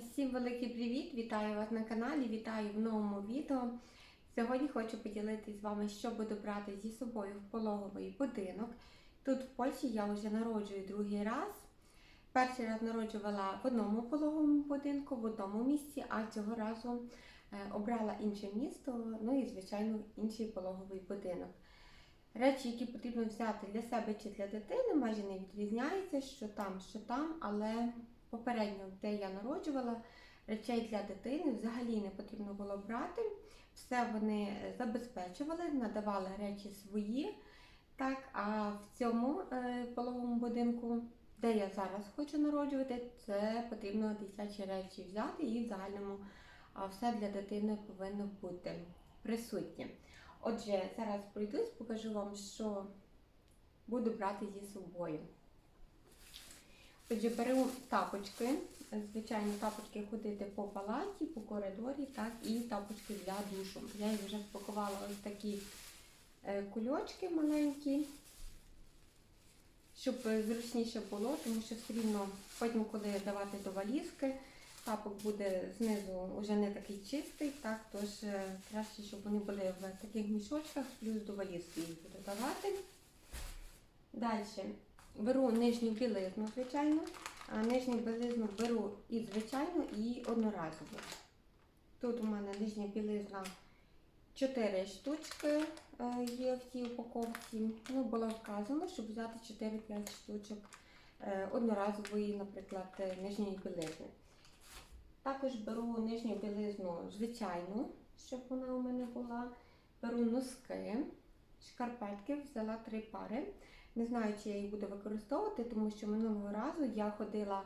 Всім великий привіт! Вітаю вас на каналі, вітаю в новому відео. Сьогодні хочу поділитися з вами, що буду брати зі собою в пологовий будинок. Тут в Польщі я вже народжую другий раз. Перший раз народжувала в одному пологовому будинку, в одному місці, а цього разу е, обрала інше місто, ну і, звичайно, інший пологовий будинок. Речі, які потрібно взяти для себе чи для дитини, майже не відрізняються, що там, що там, але попередньо, де я народжувала, речей для дитини взагалі не потрібно було брати. Все вони забезпечували, надавали речі свої. Так, а в цьому е, пологовому будинку, де я зараз хочу народжувати, це потрібно дитячі речі взяти і в загальному все для дитини повинно бути присутнє. Отже, зараз пройдусь, покажу вам, що буду брати зі собою. Отже, беру тапочки, звичайно, тапочки ходити по палаті, по коридорі, так, і тапочки для душу. Я їх вже спакувала ось такі е, кульочки маленькі, щоб е, зручніше було, тому що все рівно потім, коли давати до валізки, тапок буде знизу вже не такий чистий, так, тож е, краще, щоб вони були в таких мішочках, плюс до валізки їх буду давати. Далі беру нижню білизну, звичайно. А нижню білизну беру і звичайну, і одноразову. Тут у мене нижня білизна 4 штучки е, є в цій упаковці. Ну, було вказано, щоб взяти 4-5 штучок е, одноразової, наприклад, е, нижньої білизни. Також беру нижню білизну звичайну, щоб вона у мене була. Беру носки, шкарпетки, взяла три пари. Не знаю, чи я їх буду використовувати, тому що минулого разу я ходила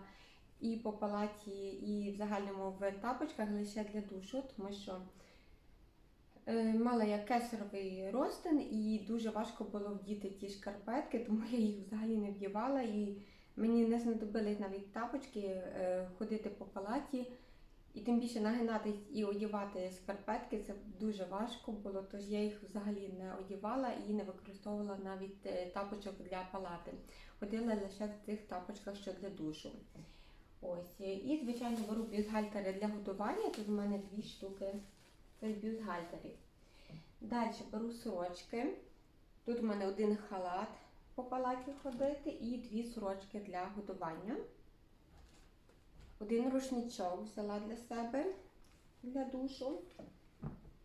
і по палаті, і в загальному в тапочках лише для душу, тому що е, мала я кесаровий розтин і дуже важко було вдіти ті шкарпетки, тому я їх взагалі не вдівала. І мені не знадобились навіть тапочки е, ходити по палаті. І тим більше нагинати і одягати шкарпетки це дуже важко було, тож я їх взагалі не одягала і не використовувала навіть е, тапочок для палати. Ходила лише в цих тапочках, що для душу. Ось. І, звичайно, беру бюстгальтери для готування. Тут у мене дві штуки цих бюстгальтерів. Далі беру сорочки. Тут у мене один халат по палаті ходити і дві сорочки для готування. Один рушничок взяла для себе для душу.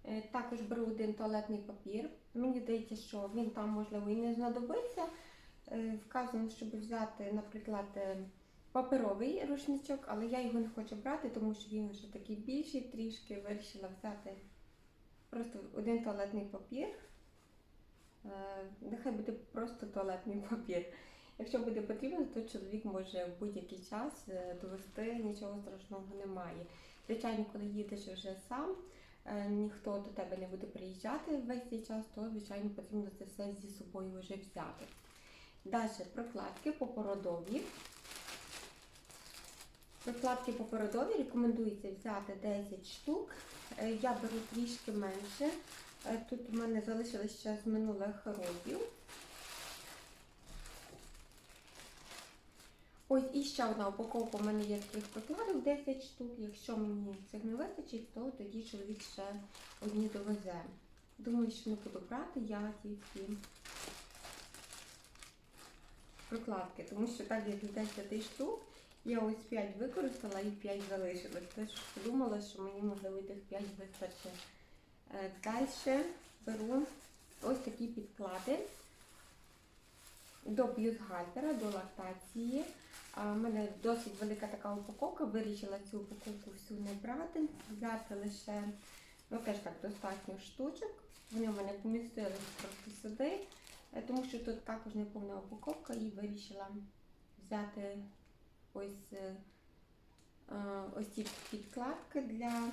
Е, Також беру один туалетний папір. Мені здається, що він там, можливо, і не знадобиться. Е, Вказано, щоб взяти, наприклад, е, паперовий рушничок, але я його не хочу брати, тому що він вже такий більший, трішки вирішила взяти просто один туалетний папір. Нехай буде просто туалетний папір. Якщо буде потрібно, то чоловік може в будь-який час е, довести, нічого страшного немає. Звичайно, коли їдеш вже сам, е, ніхто до тебе не буде приїжджати весь цей час, то звичайно потрібно це все зі собою вже взяти. Далі прокладки попородові. Прокладки попородові рекомендується взяти 10 штук. Е, Я беру трішки менше. Тут у мене залишилось ще з минулих років. Ось і ще одна упаковка у мене є таких прокладок 10 штук. Якщо мені цих не вистачить, то тоді чоловік ще одні довезе. Думаю, що не буду брати я ті всі прокладки, тому що так як 10 штук, я ось 5 використала і 5 залишилось. Тож подумала, що мені можливо тих 5 вистачить. Е, Далі беру ось такі підклади до б'юзгальтера, до лактації. В мене досить велика така упаковка, вирішила цю упаковку всю не брати, взяти лише, ну теж так, достатньо штучок. Вони в мене помістились просто сюди, е, тому що тут також не повна упаковка і вирішила взяти ось, е, е, ось ці підкладки для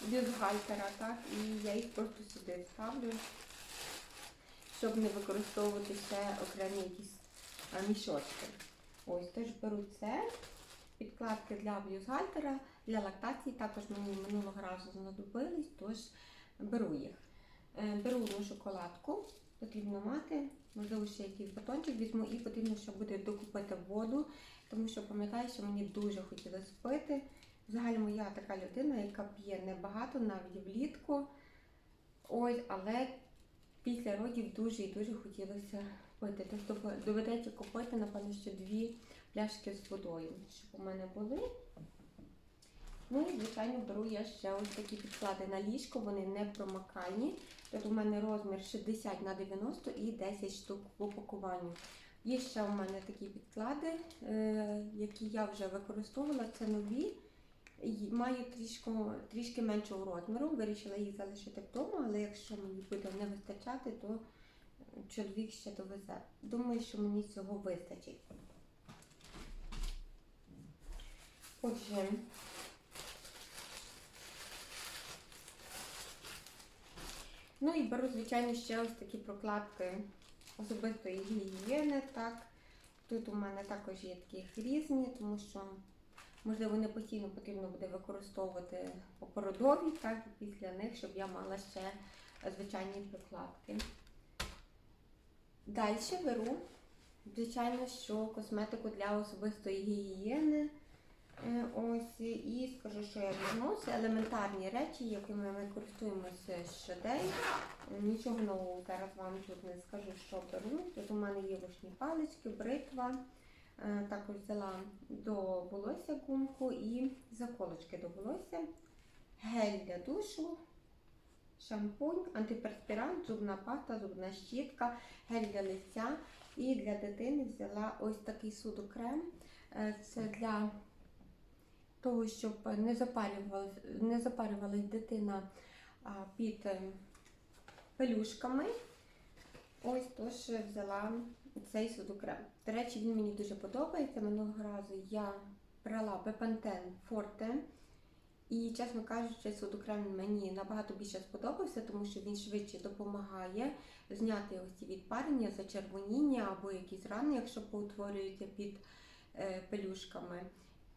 бюстгальтера, так, і я їх просто сюди ставлю щоб не використовувати ще окремі якісь мішочки. Ось теж беру це. Підкладки для бюстгальтера, для лактації. Також мені минулого разу знадобились, тож беру їх. Е, Беру одну шоколадку, потрібно мати, можливо, ще якийсь батончик візьму і потрібно ще буде докупити воду, тому що пам'ятаю, що мені дуже хотілося пити. Взагалі я така людина, яка п'є небагато, навіть влітку. Ось, але після родів дуже і дуже хотілося пити. Тобто доведеться купити, напевно, ще дві пляшки з водою, щоб у мене були. Ну і, звичайно, беру я ще ось такі підклади на ліжко, вони не промакальні. Тут у мене розмір 60 на 90 і 10 штук в упакуванні. Є ще у мене такі підклади, е, які я вже використовувала, це нові. Маю трішки, трішки меншого розміру, вирішила їх залишити вдома, але якщо мені буде не вистачати, то чоловік ще довезе. Думаю, що мені цього вистачить. Отже, ну і беру, звичайно, ще ось такі прокладки особистої гігієни. Так. Тут у мене також є таких різні, тому що, можливо, не постійно потрібно буде використовувати попородові, так, після них, щоб я мала ще звичайні прокладки. Далі беру, звичайно, що косметику для особистої гігієни. Е, Ось і скажу, що я. Це елементарні речі, якими ми користуємося щодень. Нічого нового зараз вам тут не скажу, що беру. Тут у мене є вушні палички, бритва. Е, Також взяла до волосся гумку і заколочки до волосся, гель для душу, шампунь, антиперспірант, зубна паста, зубна щітка, гель для лиця. І для дитини взяла ось такий судокрем. Е, Це для того, щоб не запарювалась, не запарювалась дитина під е, пелюшками. Ось тож взяла цей судокрем. До речі, він мені дуже подобається. Минулого разу я брала Бепантен Форте. І, чесно кажучи, судокрем мені набагато більше сподобався, тому що він швидше допомагає зняти ось ці відпарення, зачервоніння або якісь рани, якщо поутворюються під е, пелюшками.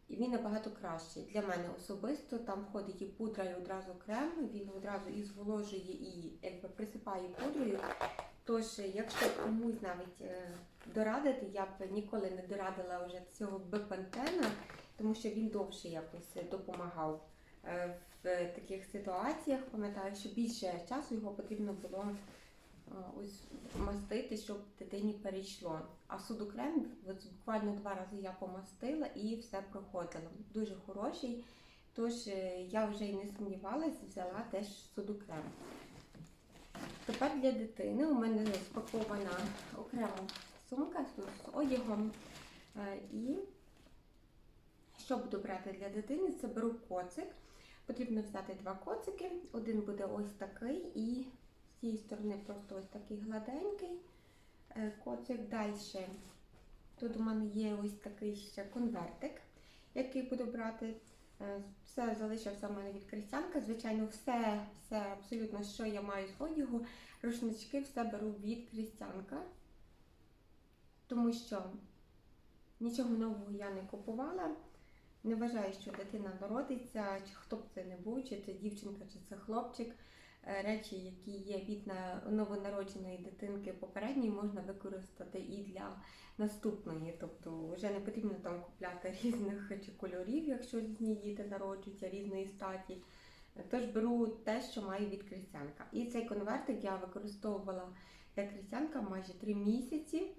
І він набагато кращий. Для мене особисто там входить і пудра, і одразу крем. Він одразу і зволожує, і якби присипає пудрою. Тож, якщо комусь навіть е, дорадити, я б ніколи не дорадила вже цього бепантена, тому що він довше якось допомагав е, в таких ситуаціях. Пам'ятаю, що більше часу його потрібно було е, ось мастити, щоб дитині перейшло. А судокрем буквально два рази я помастила і все проходило. Дуже хороший. Тож я вже й не сумнівалась, взяла теж судокрем. Тепер для дитини у мене спакована окрема сумка з одягом. Е, І що буду брати для дитини, це беру коцик. Потрібно взяти два коцики. Один буде ось такий, і з цієї сторони просто ось такий гладенький е, коцик. Далі тут у мене є ось такий ще конвертик, який буду брати. Е, Все залишив мене від крестянка. Звичайно, все, все абсолютно, що я маю з одягу, рушнички все беру від крестянка, тому що нічого нового я не купувала. Не вважаю, що дитина народиться, чи хто б це не був, чи це дівчинка, чи це хлопчик. Е, Речі, які є від новонародженої дитинки попередньої, можна використати і для наступної. Тобто вже не потрібно там купляти різних чи кольорів, якщо різні діти народжуються різної статі. Тож беру те, що маю від крестянка. І цей конвертик я використовувала як крестянка майже три місяці.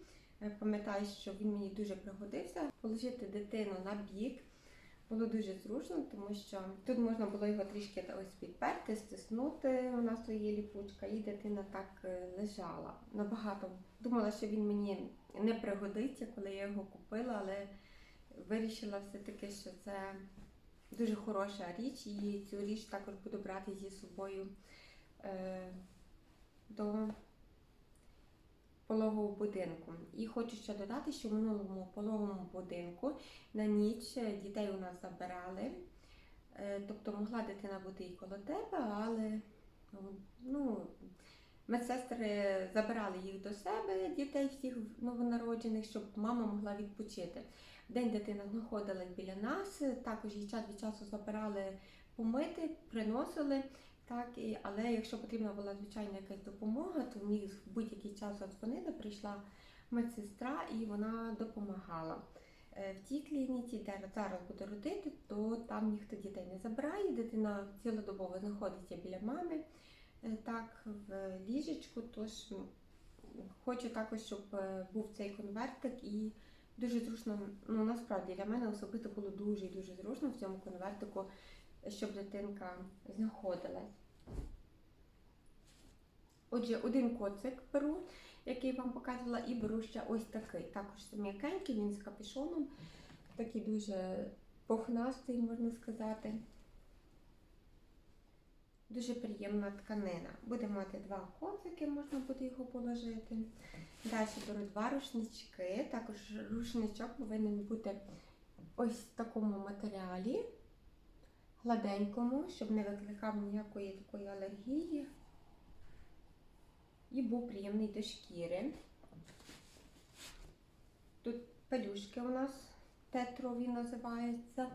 Е, Пам'ятаю, що він мені дуже пригодився. Положити дитину на бік було дуже зручно, тому що тут можна було його трішки ось підперти, стиснути. У нас є ліпучка, і дитина так е, лежала. Набагато думала, що він мені не пригодиться, коли я його купила, але вирішила все-таки, що це дуже хороша річ, і цю річ також буду брати зі собою е, до пологового будинку. І хочу ще додати, що в минулому пологовому будинку на ніч е, дітей у нас забирали. Е, Тобто могла дитина бути і коло тебе, але ну, медсестри забирали їх до себе, дітей всіх новонароджених, щоб мама могла відпочити. День дитина знаходилась біля нас, також її час від часу забирали помити, приносили. Так, і, але якщо потрібна була звичайна якась допомога, то мені в будь-який час задзвонили, прийшла медсестра і вона допомагала. е, в тій клініці, де зараз буду родити, то там ніхто дітей не забирає. Дитина цілодобово знаходиться біля мами, е, так, в ліжечку. Тож хочу також, щоб е, був цей конвертик і дуже зручно, ну насправді для мене особисто було дуже дуже зручно в цьому конвертику, щоб дитинка знаходилась. Отже, один коцик беру, який вам показувала, і беру ще ось такий. Також м'якенький, він з капюшоном. Такий дуже пухнастий, можна сказати. Дуже приємна тканина. Буде мати два коцики, можна буде його положити. Далі беру два рушнички. Також рушничок повинен бути ось в такому матеріалі, гладенькому, щоб не викликав ніякої такої алергії і був приємний до шкіри. Тут пелюшки у нас тетрові називаються,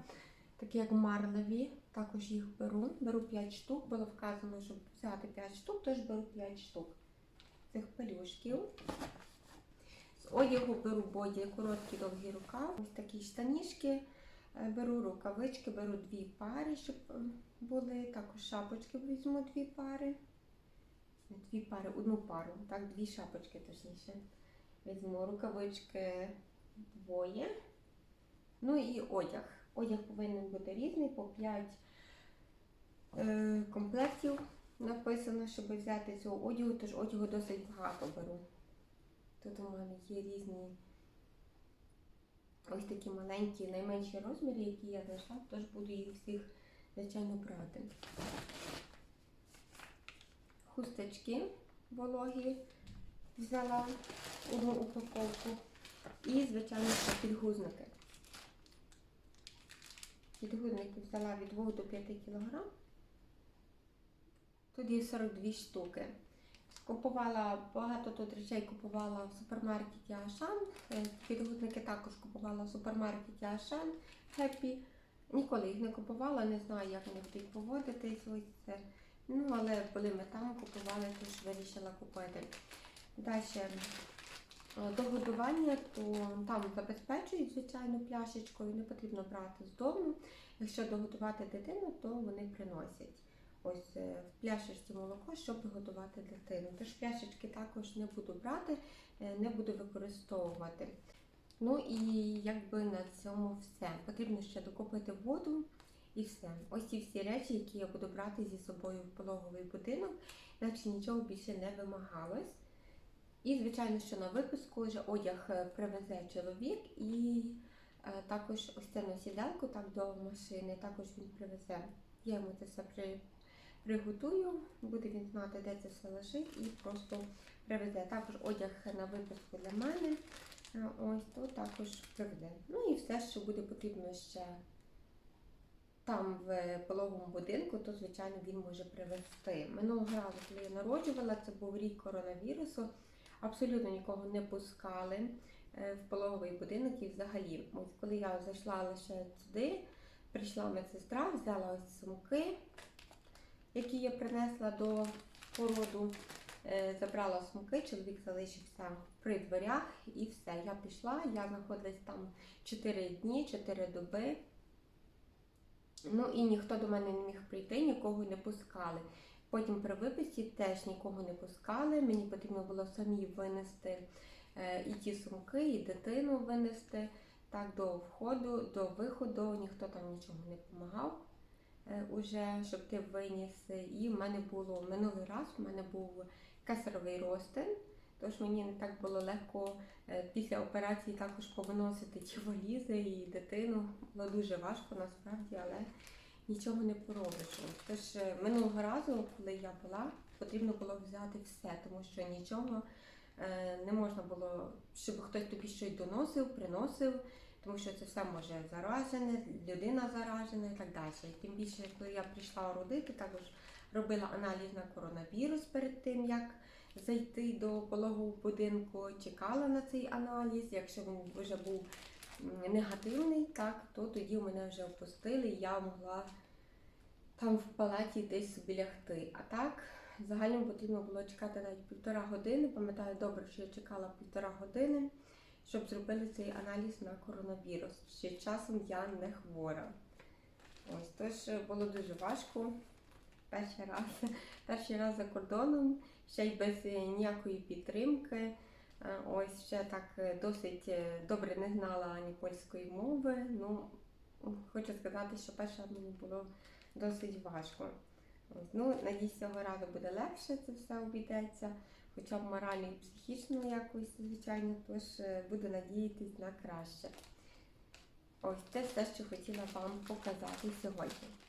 такі як марлеві. Також їх беру. Беру 5 штук. Було вказано, щоб взяти 5 штук, тож беру 5 штук цих пелюшків. З одягу беру боді, короткі довгі рукав. Ось такі штанішки. Е, Беру рукавички, беру дві пари, щоб е, були. Також шапочки візьму дві пари. Дві пари, одну пару, так, дві шапочки точніше. Візьму рукавички двоє. Ну і одяг. Одяг повинен бути різний, по 5 е, комплектів написано, щоб взяти цього одягу, тож одягу досить багато беру. Тут у мене є різні ось такі маленькі, найменші розміри, які я знайшла, тож буду їх всіх, звичайно, брати. Хусточки вологі взяла одну упаковку. І, звичайно, підгузники. Підгузники взяла від 2 до 5 кг. Є 42 штуки. Купувала багато тут речей купувала в супермаркеті Ашан. Е, Підгузники також купувала в супермаркеті Ашан Happy. Ніколи їх не купувала, не знаю, як вони будуть поводитись. Ось це. Ну, але коли ми там купували, то ж вирішила купити. Далі до годування, то там забезпечують, звичайно, пляшечкою, не потрібно брати з дому. Якщо догодувати дитину, то вони приносять ось е, в пляшечці молоко, щоб годувати дитину. Тож пляшечки також не буду брати, е, не буду використовувати. Ну і якби на цьому все. Потрібно ще докупити воду і все. Ось ці всі речі, які я буду брати зі собою в пологовий будинок, наче нічого більше не вимагалось. І, звичайно, що на випуску вже одяг е, привезе чоловік і також ось це на сідалку так до машини, також він привезе. Я йому це все приготую, буде він знати, де це все лежить, і просто привезе. Також одяг на випуску для мене. Ось тут також привезе. Ну і все, що буде потрібно ще там в пологовому будинку, то звичайно він може привезти. Минулого разу, коли я народжувала, це був рік коронавірусу. Абсолютно нікого не пускали е, в пологовий будинок і взагалі. Ось коли я зайшла лише сюди, прийшла медсестра, взяла ось сумки, які я принесла до породу. Е, Забрала сумки, чоловік залишився при дверях і все. Я пішла, я знаходилась там 4 дні, 4 доби. Ну і ніхто до мене не міг прийти, нікого не пускали. Потім при виписі теж нікого не пускали. Мені потрібно було самі винести е, і ті сумки, і дитину винести так до входу, до виходу. Ніхто там нічого не допомагав уже, щоб ти виніс. І в мене було минулий раз, в мене був кесаровий розтин. Тож мені не так було легко е, після операції також повиносити ті валізи і дитину. Було дуже важко насправді, але нічого не поробиш. Тож е, минулого разу, коли я була, потрібно було взяти все, тому що нічого е, не можна було, щоб хтось тобі щось доносив, приносив, тому що це все може заражене, людина заражена і так далі. Тим більше, коли я прийшла родити, також робила аналіз на коронавірус перед тим, як зайти до пологового будинку, чекала на цей аналіз. Якщо він вже був негативний, так, то тоді мене вже опустили, і я могла там в палаті десь собі лягти. А так, загально потрібно було чекати навіть півтора години. Пам'ятаю добре, що я чекала півтора години. Щоб зробили цей аналіз на коронавірус. Ще часом я не хвора. Ось тож е, було дуже важко. Перший раз, перший раз за кордоном, ще й без е, ніякої підтримки. Е, Ось ще так досить добре не знала ані польської мови. Ну, хочу сказати, що перше мені було досить важко. Ну, надіюсь, цього разу буде легше це все обійдеться, хоча б морально і психічно якось, звичайно, тож е, буду надіятись на краще. Ось це все, що хотіла вам показати сьогодні.